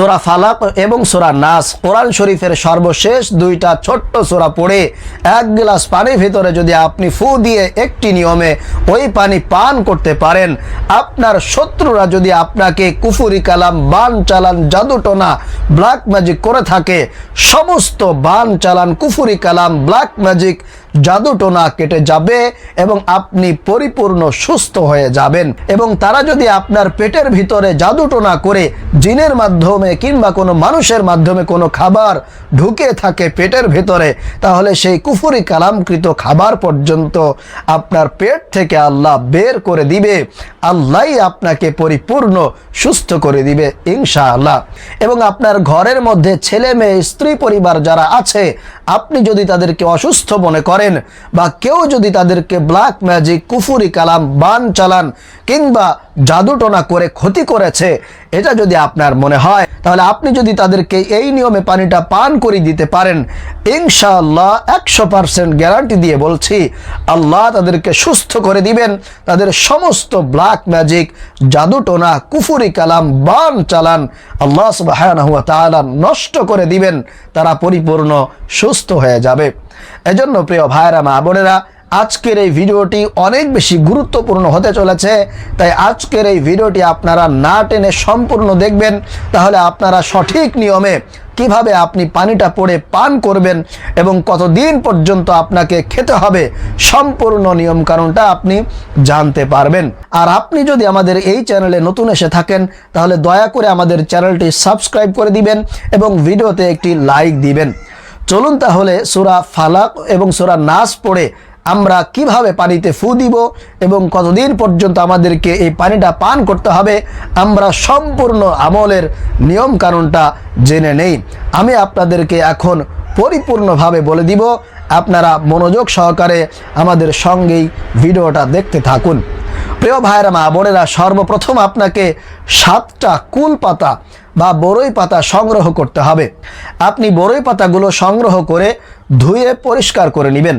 সোরা ফালাক এবং সোরা নাস। কোরআন শরীফের সর্বশেষ দুইটা ছোট্ট সোরা পড়ে এক গ্লাস পানির ভিতরে যদি আপনি ফু দিয়ে একটি নিয়মে ওই পানি পান করতে পারেন, আপনার শত্রুরা যদি আপনাকে কুফুরি কালাম, বান চালান জাদুটোনা ব্ল্যাক ম্যাজিক করে থাকে, সমস্ত বান চালান, কুফুরি কালাম ব্ল্যাক ম্যাজিক জাদুটোনা কেটে যাবে এবং আপনি পরিপূর্ণ সুস্থ হয়ে যাবেন। এবং তারা যদি আপনার পেটের ভিতরে জাদুটোনা করে জিনের মাধ্যমে কিংবা কোনো মানুষের মাধ্যমে কোনো খাবার ঢুকে থাকে পেটের ভিতরে, তাহলে সেই কুফুরি কালামকৃত খাবার পর্যন্ত আপনার পেট থেকে আল্লাহ বের করে দিবে। আল্লাহই আপনাকে পরিপূর্ণ সুস্থ করে দিবে ইনশাআল্লাহ। এবং আপনার ঘরের মধ্যে ছেলে মেয়ে, স্ত্রী পরিবার যারা আছে আপনি যদি তাদেরকে অসুস্থ মনে করেন বা কেউ যদি তাদেরকে ব্ল্যাক ম্যাজিক কুফুরি কালাম, বান চালান কিংবা জাদুটনা করে ক্ষতি করেছে, এটা যদি আপনার মনে হয়, তাহলে আপনি যদি তাদেরকে এই নিয়মে পানিটা পান করে দিতে পারেন, ইনশাআল্লাহ একশো পার্সেন্ট গ্যারান্টি দিয়ে বলছি, আল্লাহ তাদেরকে সুস্থ করে দিবেন, তাদের সমস্ত ব্ল্যাক ম্যাজিক জাদুটোনা কুফুরি কালাম বান চালান, আল্লাহ সুবাহ নষ্ট করে দিবেন, তারা পরিপূর্ণ সুস্থ হয়ে যাবে। এজন্য প্রিয় ভাইরা মা বোনেরা আজকের এই ভিডিওটি অনেক বেশি গুরুত্বপূর্ণ হতে চলেছে, তাই আজকের এই ভিডিওটি আপনারা না টেনে সম্পূর্ণ দেখবেন। তাহলে আপনারা সঠিক নিয়মে কীভাবে আপনি পানিটা পড়ে পান করবেন এবং কতদিন পর্যন্ত আপনাকে খেতে হবে সম্পূর্ণ নিয়ম কারণটা আপনি জানতে পারবেন। আর আপনি যদি আমাদের এই চ্যানেলে নতুন এসে থাকেন, তাহলে দয়া করে আমাদের চ্যানেলটি সাবস্ক্রাইব করে দিবেন এবং ভিডিওতে একটি লাইক দিবেন। চলুন তাহলে সুরা ফালাক এবং সুরা নাস পড়ে আমরা কীভাবে পানিতে ফু দিব এবং কতদিন পর্যন্ত আমাদেরকে এই পানিটা পান করতে হবে, আমরা সম্পূর্ণ আমলের নিয়ম কানুনটা জেনে নেই। আমি আপনাদেরকে এখন পরিপূর্ণভাবে বলে দিব, আপনারা মনোযোগ সহকারে আমাদের সঙ্গেই ভিডিওটা দেখতে থাকুন। প্রিয় ভাইরা মা বোনেরা, সর্বপ্রথম আপনাকে সাতটা কুল পাতা বা বড়ই পাতা সংগ্রহ করতে হবে। আপনি বড়ই পাতাগুলো সংগ্রহ করে ধুয়ে পরিষ্কার করে নেবেন।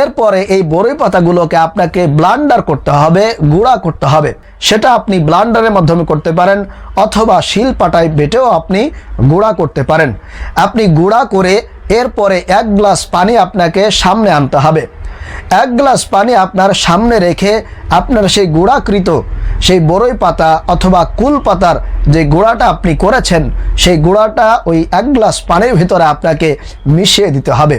এরপরে এই বড়ই পাতাগুলোকে আপনাকে ব্লান্ডার করতে হবে, গুঁড়া করতে হবে। সেটা আপনি ব্লান্ডারের মাধ্যমে করতে পারেন, অথবা শিল পাটায় বেটেও আপনি গুঁড়া করতে পারেন। আপনি গুঁড়া করে এরপরে এক গ্লাস পানি আপনাকে সামনে আনতে হবে। এক গ্লাস পানি আপনার সামনে রেখে আপনার সেই গুঁড়াকৃত সেই বড়ই পাতা অথবা কুল পাতার যে গুঁড়াটা আপনি করেছেন, সেই গুঁড়াটা ওই এক গ্লাস পানির ভিতরে আপনাকে মিশিয়ে দিতে হবে।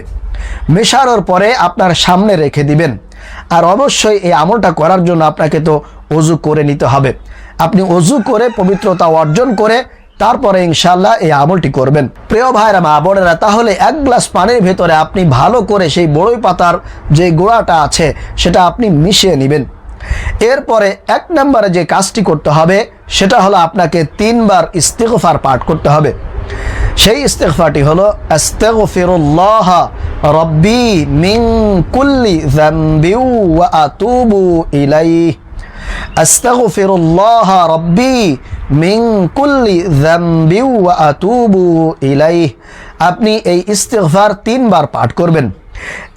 মেশানোর পরে আপনার সামনে রেখে দিবেন। আর অবশ্যই এই আমলটা করার জন্য আপনাকে তো অজু করে নিতে হবে। আপনি অজু করে পবিত্রতা অর্জন করে তারপরে ইনশাল্লাহ এই আমলটি করবেন। প্রিয় ভাইরা, মা বোনেরা, তাহলে এক গ্লাস পানির ভেতরে আপনি ভালো করে সেই বড়ই পাতার যে গোড়াটা আছে, সেটা আপনি মিশিয়ে নেবেন। এরপরে এক নম্বরে যে কাজটি করতে হবে, সেটা হলো আপনাকে তিনবার ইস্তেগফার পাঠ করতে হবে। সেই ইস্তেগফারটি হলো, আস্তাগফিরুল্লাহ রব্বি মিং কুল্লি যামবি ওয়া আতুবু ইলাইহি। আস্তাগফিরুল্লাহ রব্বি মিন কুল্লি যামবি ওয়া আতুবু ইলাইহি। আপনি এই ইস্তেগফার তিনবার পাঠ করবেন।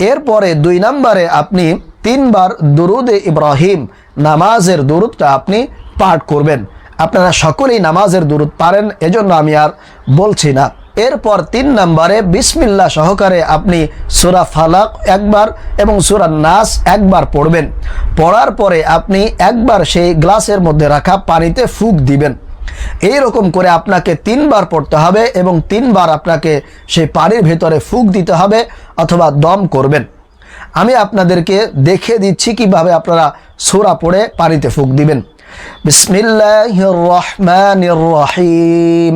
এরপরে দুই নম্বরে আপনি তিনবার দুরুদে ইব্রাহিম নামাজের দুরুদটা আপনি পাঠ করবেন। আপনারা সকলেই নামাজের দুরুদ পারেন, এজন্য আমি আর বলছি না। এরপর তিন নম্বরে বিসমিল্লা সহকারে আপনি সুরা ফালাক একবার এবং সুরা নাস একবার পড়বেন। পড়ার পরে আপনি একবার সেই গ্লাসের মধ্যে রাখা পানিতে ফুক দিবেন। এই রকম করে আপনাকে তিনবার পড়তে হবে এবং তিনবার আপনাকে সেই পানির ভেতরে ফুক দিতে হবে অথবা দম করবেন। আমি আপনাদেরকে দেখে দিচ্ছি কীভাবে আপনারা সোরা পড়ে পানিতে ফুক দিবেন। বিসমিল্লাহ রহমান রহিম।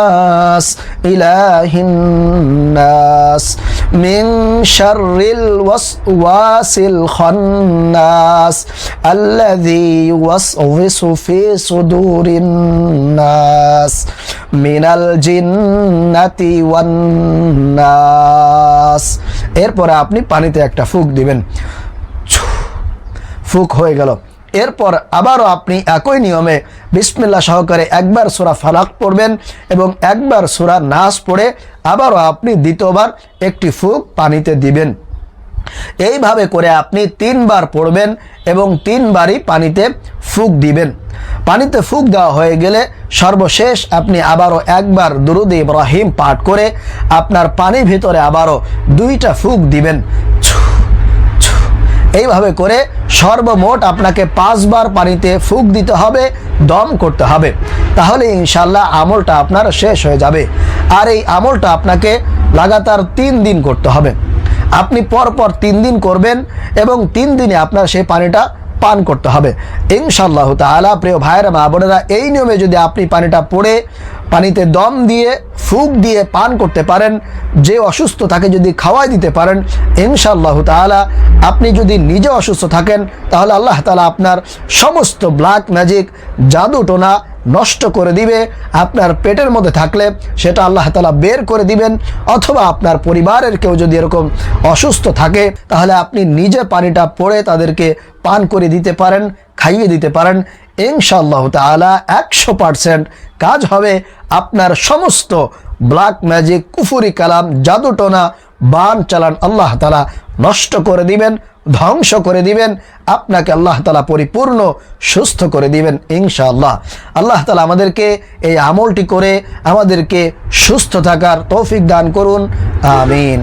إله الناس মিন শাররিল ওয়াসওয়াসিল খান্নাস আল্লাযী ইউওয়াসওয়িসু ফি সুদুরিন নাস মিনাল জিন্নাতি ওয়ান নাস এরপরে আপনি পানিতে একটা ফুক দিবেন ফুক হয়ে গেল এরপর আবারও আপনি একই নিয়মে বিসমিল্লা সহকারে একবার সুরা ফালাক পড়বেন এবং একবার সুরা নাস পড়ে আবারও আপনি দ্বিতীয়বার একটি ফুক পানিতে দিবেন। এইভাবে করে আপনি তিনবার পড়বেন এবং তিনবারই পানিতে ফুক দিবেন। পানিতে ফুক দেওয়া হয়ে গেলে সর্বশেষ আপনি আবারও একবার দুরুদ ইব্রাহিম পাঠ করে আপনার পানির ভিতরে আবারও দুইটা ফুক দিবেন। এইভাবে করে সর্বমোট আপনাকে পাঁচবার পানিতে ফুক দিতে হবে, দম করতে হবে। তাহলে ইনশাল্লাহ আমলটা আপনার শেষ হয়ে যাবে। আর এই আমলটা আপনাকে লাগাতার তিন দিন করতে হবে। আপনি পরপর তিন দিন করবেন এবং তিন দিনে আপনার সেই পানিটা পান করতে হবে। ইনশাল্লাহ তালা প্রিয় ভাইয়েরা, মা বোনেরা, এই নিয়মে যদি আপনি পানিটা পড়ে, পানিতে দম দিয়ে, ফুক দিয়ে পান করতে পারেন, যে অসুস্থ তাকে যদি খাওয়াই দিতে পারেন ইনশাল্লাহ তালা আপনি যদি নিজে অসুস্থ থাকেন, তাহলে আল্লাহ তালা আপনার সমস্ত ব্ল্যাক ম্যাজিক জাদু টোনা নষ্ট করে দিবে, আপনার পেটের মধ্যে থাকলে সেটা আল্লাহ তালা বের করে দিবেন, অথবা আপনার পরিবারের কেউ যদি এরকম অসুস্থ থাকে, তাহলে আপনি নিজে পানিটা পড়ে তাদেরকে পান করে দিতে পারেন, খাইয়ে দিতে পারেন। ইনশাআল্লাহ তালা একশো পারসেন্ট কাজ হবে আপনার সমস্ত ব্ল্যাক ম্যাজিক কুফুরি কালাম, জাদুটোনা, বান চালান আল্লাহ তালা নষ্ট করে দিবেন। ধ্বংস করে দিবেন, আপনাকে আল্লাহ তালা পরিপূর্ণ সুস্থ করে দিবেন, ইনশাআল্লাহ। আল্লাহ তালা আমাদেরকে এই আমলটি করে আমাদেরকে সুস্থ থাকার তৌফিক দান করুন, আমিন।